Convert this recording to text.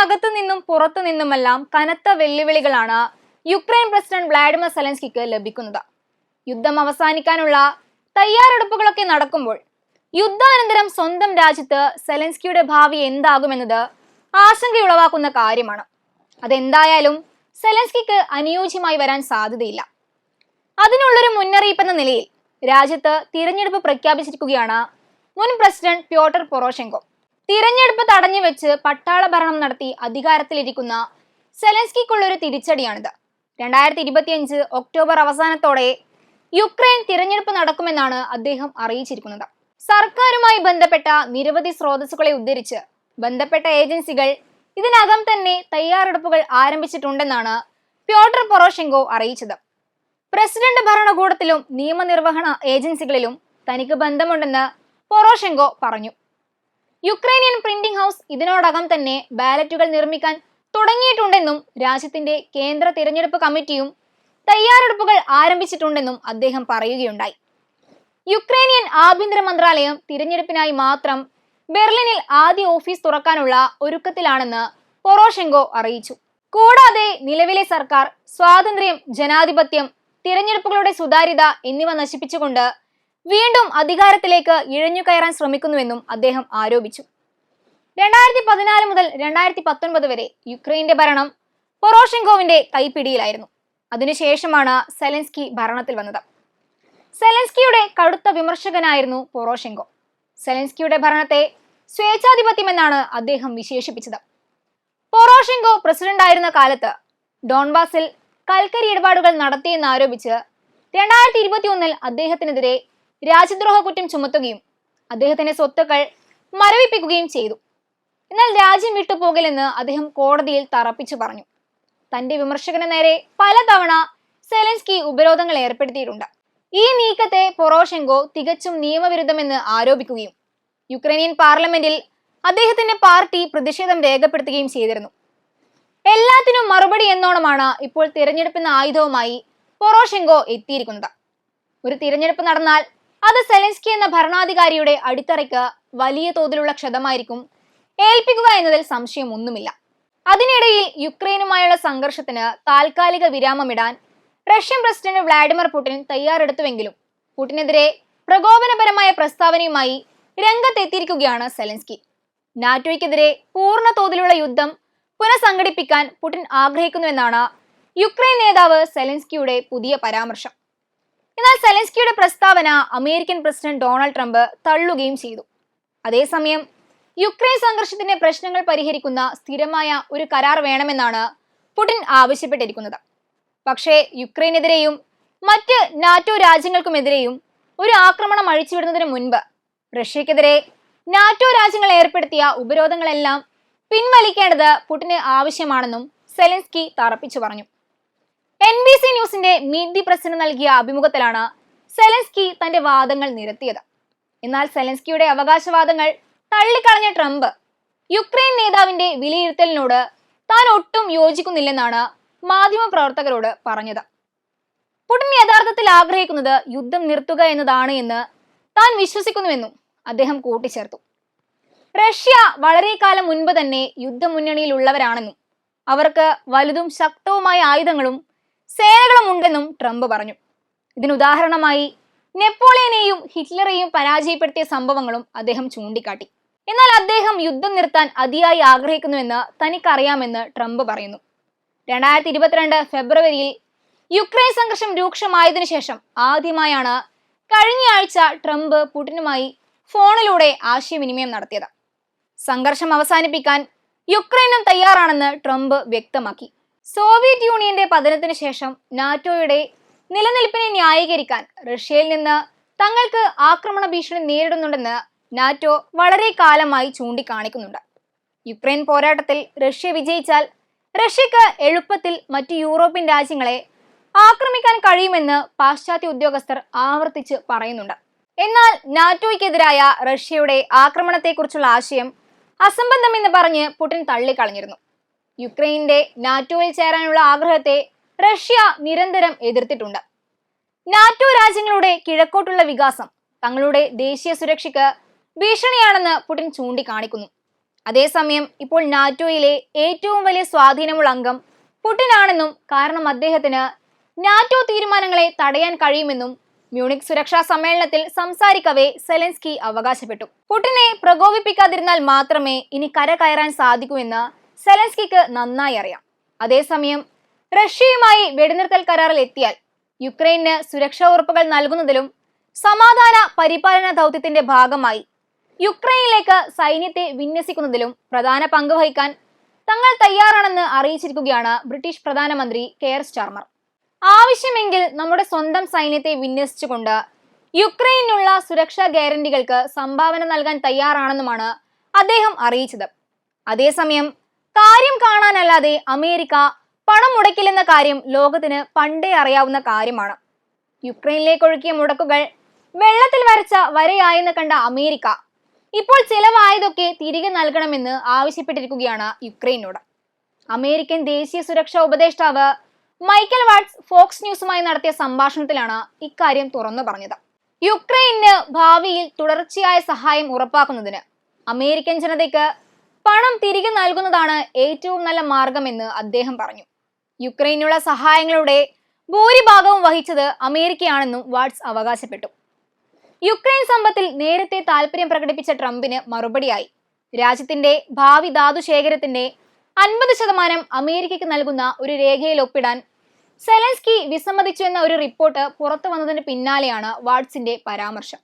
അകത്തു നിന്നും പുറത്തു നിന്നുമെല്ലാം കനത്ത വെല്ലുവിളികളാണ് യുക്രൈൻ പ്രസിഡന്റ് വ്ളാഡിമിർ സലൻസ്കിക്ക് ലഭിക്കുന്നത്. യുദ്ധം അവസാനിക്കാനുള്ള തയ്യാറെടുപ്പുകളൊക്കെ നടക്കുമ്പോൾ യുദ്ധാനന്തരം സ്വന്തം രാജ്യത്ത് സെലൻസ്കിയുടെ ഭാവി എന്താകുമെന്നത് ആശങ്കയുളവാക്കുന്ന കാര്യമാണ്. അതെന്തായാലും സെലൻസ്കിക്ക് അനുയോജ്യമായി വരാൻ സാധ്യതയില്ല. അതിനുള്ളൊരു മുന്നറിയിപ്പ് എന്ന നിലയിൽ രാജ്യത്ത് തിരഞ്ഞെടുപ്പ് പ്രഖ്യാപിച്ചിരിക്കുകയാണ് മുൻ പ്രസിഡന്റ് പ്യോട്ടർ പൊറോഷെങ്കോ. തിരഞ്ഞെടുപ്പ് തടഞ്ഞു വെച്ച് പട്ടാള ഭരണം നടത്തി അധികാരത്തിലിരിക്കുന്ന സെലൻസ്കിക്കുള്ളൊരു തിരിച്ചടിയാണിത്. രണ്ടായിരത്തി ഇരുപത്തിയഞ്ച് ഒക്ടോബർ അവസാനത്തോടെ യുക്രൈൻ തിരഞ്ഞെടുപ്പ് നടക്കുമെന്നാണ് അദ്ദേഹം അറിയിച്ചിരിക്കുന്നത്. സർക്കാരുമായി ബന്ധപ്പെട്ട നിരവധി സ്രോതസ്സുകളെ ഉദ്ധരിച്ച് ബന്ധപ്പെട്ട ഏജൻസികൾ ഇതിനകം തന്നെ തയ്യാറെടുപ്പുകൾ ആരംഭിച്ചിട്ടുണ്ടെന്നാണ് പ്യോട്ടർ പൊറോഷെങ്കോ അറിയിച്ചത്. പ്രസിഡന്റ് ഭരണകൂടത്തിലും നിയമനിർവഹണ ഏജൻസികളിലും തനിക്ക് ബന്ധമുണ്ടെന്ന് പൊറോഷെങ്കോ പറഞ്ഞു. യുക്രൈനിയൻ പ്രിന്റിംഗ് ഹൗസ് ഇതിനോടകം തന്നെ ബാലറ്റുകൾ നിർമ്മിക്കാൻ തുടങ്ങിയിട്ടുണ്ടെന്നും രാജ്യത്തിന്റെ കേന്ദ്ര തിരഞ്ഞെടുപ്പ് കമ്മിറ്റിയും തയ്യാറെടുപ്പുകൾ ആരംഭിച്ചിട്ടുണ്ടെന്നും അദ്ദേഹം പറയുകയുണ്ടായി. യുക്രൈനിയൻ ആഭ്യന്തര മന്ത്രാലയം തിരഞ്ഞെടുപ്പിനായി മാത്രം ബെർലിനിൽ ആദ്യ ഓഫീസ് തുറക്കാനുള്ള ഒരുക്കത്തിലാണെന്ന് പൊറോഷെങ്കോ അറിയിച്ചു. കൂടാതെ നിലവിലെ സർക്കാർ സ്വാതന്ത്ര്യം ജനാധിപത്യം തിരഞ്ഞെടുപ്പുകളുടെ സുതാര്യത എന്നിവ നശിപ്പിച്ചുകൊണ്ട് വീണ്ടും അധികാരത്തിലേക്ക് ഇഴഞ്ഞു കയറാൻ ശ്രമിക്കുന്നുവെന്നും അദ്ദേഹം ആരോപിച്ചു. രണ്ടായിരത്തി പതിനാല് മുതൽ രണ്ടായിരത്തി പത്തൊൻപത് വരെ യുക്രൈന്റെ ഭരണം പൊറോഷെങ്കോവിന്റെ കൈപ്പിടിയിലായിരുന്നു. അതിനുശേഷമാണ് സെലൻസ്കി ഭരണത്തിൽ വന്നത്. സെലൻസ്കിയുടെ കടുത്ത വിമർശകനായിരുന്നു പൊറോഷെങ്കോ. സെലൻസ്കിയുടെ ഭരണത്തെ സ്വേച്ഛാധിപത്യമെന്നാണ് അദ്ദേഹം വിശേഷിപ്പിച്ചത്. പൊറോഷെങ്കോ പ്രസിഡന്റായിരുന്ന കാലത്ത് ഡോൺബാസിൽ കൽക്കരി ഇടപാടുകൾ നടത്തിയെന്ന് ആരോപിച്ച് രണ്ടായിരത്തി ഇരുപത്തി ഒന്നിൽ അദ്ദേഹത്തിനെതിരെ രാജ്യദ്രോഹ കുറ്റം ചുമത്തുകയും അദ്ദേഹത്തിന്റെ സ്വത്തുക്കൾ മരവിപ്പിക്കുകയും ചെയ്തു. എന്നാൽ രാജ്യം വിട്ടുപോകില്ലെന്ന് അദ്ദേഹം കോടതിയിൽ തറപ്പിച്ചു പറഞ്ഞു. തന്റെ വിമർശകന് നേരെ പലതവണ സെലൻസ്കി ഉപരോധങ്ങൾ ഏർപ്പെടുത്തിയിട്ടുണ്ട്. ഈ നീക്കത്തെ പൊറോഷെങ്കോ തികച്ചും നിയമവിരുദ്ധമെന്ന് ആരോപിക്കുകയും യുക്രൈനിയൻ പാർലമെന്റിൽ അദ്ദേഹത്തിന്റെ പാർട്ടി പ്രതിഷേധം രേഖപ്പെടുത്തുകയും ചെയ്തിരുന്നു. എല്ലാത്തിനും മറുപടി എന്നോണമാണ് ഇപ്പോൾ തിരഞ്ഞെടുപ്പിന് ആയുധവുമായി പൊറോഷെങ്കോ എത്തിയിരിക്കുന്നത്. ഒരു തിരഞ്ഞെടുപ്പ് നടന്നാൽ അത് സെലൻസ്കി എന്ന ഭരണാധികാരിയുടെ അടിത്തറയ്ക്ക് വലിയ തോതിലുള്ള ക്ഷതമായിരിക്കും. ഏൽപ്പിക്കുക എന്നതിൽ സംശയമൊന്നുമില്ല അതിനിടയിൽ യുക്രൈനുമായുള്ള സംഘർഷത്തിന് താൽക്കാലിക വിരാമമിടാൻ റഷ്യൻ പ്രസിഡന്റ് വ്ളാഡിമിർ പുടിൻ തയ്യാറെടുത്തുവെങ്കിലും പുടിനെതിരെ പ്രകോപനപരമായ പ്രസ്താവനയുമായി രംഗത്തെത്തിയിരിക്കുകയാണ് സെലൻസ്കി. നാറ്റോയ്ക്കെതിരെ പൂർണ തോതിലുള്ള യുദ്ധം പുനഃസംഘടിപ്പിക്കാൻ പുടിൻ ആഗ്രഹിക്കുന്നുവെന്നാണ് യുക്രൈൻ നേതാവ് സെലൻസ്കിയുടെ പുതിയ പരാമർശം. എന്നാൽ സെലൻസ്കിയുടെ പ്രസ്താവന അമേരിക്കൻ പ്രസിഡന്റ് ഡൊണാൾഡ് ട്രംപ് തള്ളുകയും ചെയ്തു. അതേസമയം യുക്രൈൻ സംഘർഷത്തിന്റെ പ്രശ്നങ്ങൾ പരിഹരിക്കുന്ന സ്ഥിരമായ ഒരു കരാർ വേണമെന്നാണ് പുടിൻ ആവശ്യപ്പെട്ടിരിക്കുന്നത്. പക്ഷേ യുക്രൈനെതിരെയും മറ്റ് നാറ്റോ രാജ്യങ്ങൾക്കുമെതിരെയും ഒരു ആക്രമണം അഴിച്ചുവിടുന്നതിന് മുൻപ് റഷ്യക്കെതിരെ നാറ്റോ രാജ്യങ്ങൾ ഏർപ്പെടുത്തിയ ഉപരോധങ്ങളെല്ലാം പിൻവലിക്കേണ്ടത് പുടിന് ആവശ്യമാണെന്നും സെലൻസ്കി തറപ്പിച്ചു പറഞ്ഞു. എൻ ബി സി ന്യൂസിന്റെ മീറ്റ് ദി പ്രസിന് നൽകിയ അഭിമുഖത്തിലാണ് സെലൻസ്കി തന്റെ വാദങ്ങൾ നിരത്തിയത്. എന്നാൽ സെലൻസ്കിയുടെ അവകാശവാദങ്ങൾ തള്ളിക്കളഞ്ഞ ട്രംപ് യുക്രൈൻ നേതാവിന്റെ വിലയിരുത്തലിനോട് താൻ ഒട്ടും യോജിക്കുന്നില്ലെന്നാണ് മാധ്യമപ്രവർത്തകരോട് പറഞ്ഞത്. പുടിൻ യഥാർത്ഥത്തിൽ ആഗ്രഹിക്കുന്നത് യുദ്ധം നിർത്തുക എന്നതാണ് എന്ന് താൻ വിശ്വസിക്കുന്നുവെന്നും അദ്ദേഹം കൂട്ടിച്ചേർത്തു. റഷ്യ വളരെ കാലം മുൻപ് തന്നെ യുദ്ധമുന്നണിയിലുള്ളവരാണെന്നും അവർക്ക് വലുതും ശക്തവുമായ ആയുധങ്ങളും സേനകളും ഉണ്ടെന്നും ട്രംപ് പറഞ്ഞു. ഇതിനുദാഹരണമായി നെപ്പോളിയനെയും ഹിറ്റ്ലറെയും പരാജയപ്പെടുത്തിയ സംഭവങ്ങളും അദ്ദേഹം ചൂണ്ടിക്കാട്ടി. എന്നാൽ അദ്ദേഹം യുദ്ധം നിർത്താൻ അതിയായി ആഗ്രഹിക്കുന്നുവെന്ന് തനിക്കറിയാമെന്ന് ട്രംപ് പറയുന്നു. രണ്ടായിരത്തി ഇരുപത്തിരണ്ട് ഫെബ്രുവരിയിൽ യുക്രൈൻ സംഘർഷം രൂക്ഷമായതിനു ശേഷം ആദ്യമായാണ് കഴിഞ്ഞയാഴ്ച ട്രംപ് പുടിനുമായി ഫോണിലൂടെ ആശയവിനിമയം നടത്തിയത്. സംഘർഷം അവസാനിപ്പിക്കാൻ യുക്രൈനും തയ്യാറാണെന്ന് ട്രംപ് വ്യക്തമാക്കി. സോവിയറ്റ് യൂണിയന്റെ പതനത്തിന് ശേഷം നാറ്റോയുടെ നിലനിൽപ്പിനെ ന്യായീകരിക്കാൻ റഷ്യയിൽ നിന്ന് തങ്ങൾക്ക് ആക്രമണ ഭീഷണി നേരിടുന്നുണ്ടെന്ന് നാറ്റോ വളരെ കാലമായി ചൂണ്ടിക്കാണിക്കുന്നുണ്ട്. യുക്രൈൻ പോരാട്ടത്തിൽ റഷ്യ വിജയിച്ചാൽ റഷ്യക്ക് എളുപ്പത്തിൽ മറ്റ് യൂറോപ്യൻ രാജ്യങ്ങളെ ആക്രമിക്കാൻ കഴിയുമെന്ന് പാശ്ചാത്യ ഉദ്യോഗസ്ഥർ ആവർത്തിച്ച് പറയുന്നുണ്ട്. എന്നാൽ നാറ്റോയ്ക്കെതിരായ റഷ്യയുടെ ആക്രമണത്തെക്കുറിച്ചുള്ള ആശയം അസംബന്ധമെന്ന് പറഞ്ഞ് പുടിൻ തള്ളിക്കളഞ്ഞിരുന്നു. യുക്രൈന്റെ നാറ്റോയിൽ ചേരാനുള്ള ആഗ്രഹത്തെ റഷ്യ നിരന്തരം എതിർത്തിട്ടുണ്ട്. നാറ്റോ രാജ്യങ്ങളുടെ കിഴക്കോട്ടുള്ള വികാസം തങ്ങളുടെ ദേശീയ സുരക്ഷയ്ക്ക് ഭീഷണിയാണെന്ന് പുടിൻ ചൂണ്ടിക്കാണിക്കുന്നു. അതേസമയം ഇപ്പോൾ നാറ്റോയിലെ ഏറ്റവും വലിയ സ്വാധീനമുള്ള അംഗം പുടിനാണെന്നും കാരണം അദ്ദേഹത്തിന് നാറ്റോ തീരുമാനങ്ങളെ തടയാൻ കഴിയുമെന്നും മ്യൂണിക് സുരക്ഷാ സമ്മേളനത്തിൽ സംസാരിക്കവേ സെലൻസ്കി അവകാശപ്പെട്ടു. പുടിനെ പ്രകോപിപ്പിക്കാതിരുന്നാൽ മാത്രമേ ഇനി കര കയറാൻ സാധിക്കൂ എന്ന് സെലൻസ്കിക്ക് നന്നായി അറിയാം. അതേസമയം റഷ്യയുമായി വെടിനിർത്തൽ കരാറിൽ എത്തിയാൽ യുക്രൈന് സുരക്ഷാ ഉറപ്പുകൾ നൽകുന്നതിലും സമാധാന പരിപാലന ദൗത്യത്തിന്റെ ഭാഗമായി യുക്രൈനിലേക്ക് സൈന്യത്തെ വിന്യസിക്കുന്നതിലും പ്രധാന പങ്ക് വഹിക്കാൻ തങ്ങൾ തയ്യാറാണെന്ന് അറിയിച്ചിരിക്കുകയാണ് ബ്രിട്ടീഷ് പ്രധാനമന്ത്രി കെയർ സ്റ്റാർമർ. ആവശ്യമെങ്കിൽ നമ്മുടെ സ്വന്തം സൈന്യത്തെ വിന്യസിച്ചുകൊണ്ട് യുക്രൈനുള്ള സുരക്ഷാ ഗ്യാരണ്ടികൾക്ക് സംഭാവന നൽകാൻ തയ്യാറാണെന്നുമാണ് അദ്ദേഹം അറിയിച്ചത്. അതേസമയം കാര്യം കാണാനല്ലാതെ അമേരിക്ക പണം മുടക്കില്ലെന്ന കാര്യം ലോകത്തിന് പണ്ടേ അറിയാവുന്ന കാര്യമാണ്. യുക്രൈനിലേക്ക് ഒഴുക്കിയ മുടക്കുകൾ വെള്ളത്തിൽ വരച്ച വരയായെന്ന് കണ്ട അമേരിക്ക ഇപ്പോൾ ചിലവായതൊക്കെ തിരികെ നൽകണമെന്ന് ആവശ്യപ്പെട്ടിരിക്കുകയാണ് യുക്രൈനോട്. അമേരിക്കൻ ദേശീയ സുരക്ഷാ ഉപദേഷ്ടാവ് മൈക്കൽ വാട്സ് ഫോക്സ് ന്യൂസുമായി നടത്തിയ സംഭാഷണത്തിലാണ് ഇക്കാര്യം തുറന്നു പറഞ്ഞത്. യുക്രൈന് ഭാവിയിൽ തുടർച്ചയായ സഹായം ഉറപ്പാക്കുന്നതിന് അമേരിക്കൻ ജനതയ്ക്ക് പണം തിരികെ നൽകുന്നതാണ് ഏറ്റവും നല്ല മാർഗമെന്ന് അദ്ദേഹം പറഞ്ഞു. യുക്രൈനുള്ള സഹായങ്ങളുടെ ഭൂരിഭാഗവും വഹിച്ചത് അമേരിക്കയാണെന്നും വാട്സ് അവകാശപ്പെട്ടു. യുക്രൈൻ സമ്പത്തിൽ നേരത്തെ താല്പര്യം പ്രകടിപ്പിച്ച ട്രംപിന് മറുപടിയായി. രാജ്യത്തിന്റെ ഭാവി ധാതു ശേഖരത്തിന്റെ അൻപത് ശതമാനം അമേരിക്കയ്ക്ക് നൽകുന്ന ഒരു രേഖയിൽ ഒപ്പിടാൻ സെലൻസ്കി വിസമ്മതിച്ചു എന്ന ഒരു റിപ്പോർട്ട് പുറത്തു വന്നതിന് പിന്നാലെയാണ് വാട്സിന്റെ പരാമർശം.